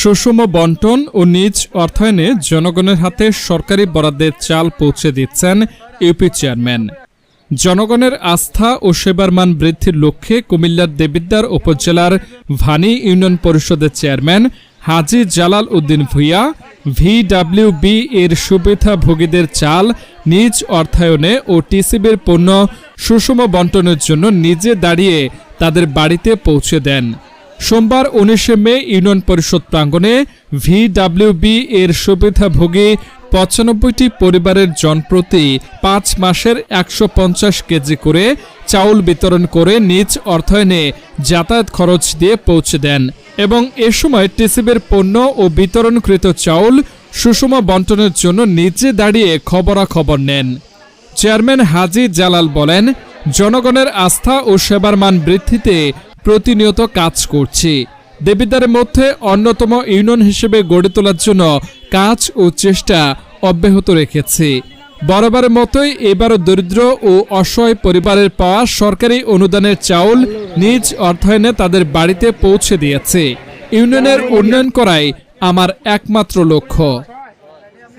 সুষম বন্টন ও নিজ অর্থায়নে জনগণের হাতে সরকারি বরাদ্দের চাল পৌঁছে দিচ্ছেন ইউপি চেয়ারম্যান। জনগণের আস্থা ও সেবার মান বৃদ্ধির লক্ষ্যে কুমিল্লার দেবিদ্বার উপজেলার ভানি ইউনিয়ন পরিষদের চেয়ারম্যান হাজি জালাল উদ্দিন ভুইয়া, ভিডাব্লিউবি এর সুবিধাভোগীদের চাল নিজ অর্থায়নে ও টিসিবির পণ্য সুষম বন্টনের জন্য নিজে দাঁড়িয়ে তাদের বাড়িতে পৌঁছে দেন। সোমবার উনিশে মে ইউনিয়ন পরিষদ প্রাঙ্গণে ভিডাব্লিউবি এর সুবিধাভোগী পঁচানব্বইটি পরিবারের জনপ্রতি পাঁচ মাসের একশো পঞ্চাশ কেজি করে চাউল বিতরণ করে নিজ অর্থায়নে যাতায়াত খরচ দিয়ে পৌঁছে দেন এবং এ সময় টিসিবির পণ্য ও বিতরণকৃত চাউল সুষম বন্টনের জন্য নিজে দাঁড়িয়ে খবরাখবর নেন। চেয়ারম্যান হাজি জালাল বলেন, জনগণের আস্থা ও সেবার মান বৃদ্ধিতে প্রতিনিয়ত কাজ করছি। দেবিদ্বারের মধ্যে অন্যতম ইউনিয়ন হিসেবে গড়ে তোলার জন্য কাজ ও চেষ্টা অব্যাহত রেখেছি। বরাবরের মতোই এবারও দরিদ্র ও অসহায় পরিবারের পাওয়া সরকারি অনুদানের চাউল নিজ অর্থায়নে তাদের বাড়িতে পৌঁছে দিয়েছে। ইউনিয়নের উন্নয়ন করাই আমার একমাত্র লক্ষ্য।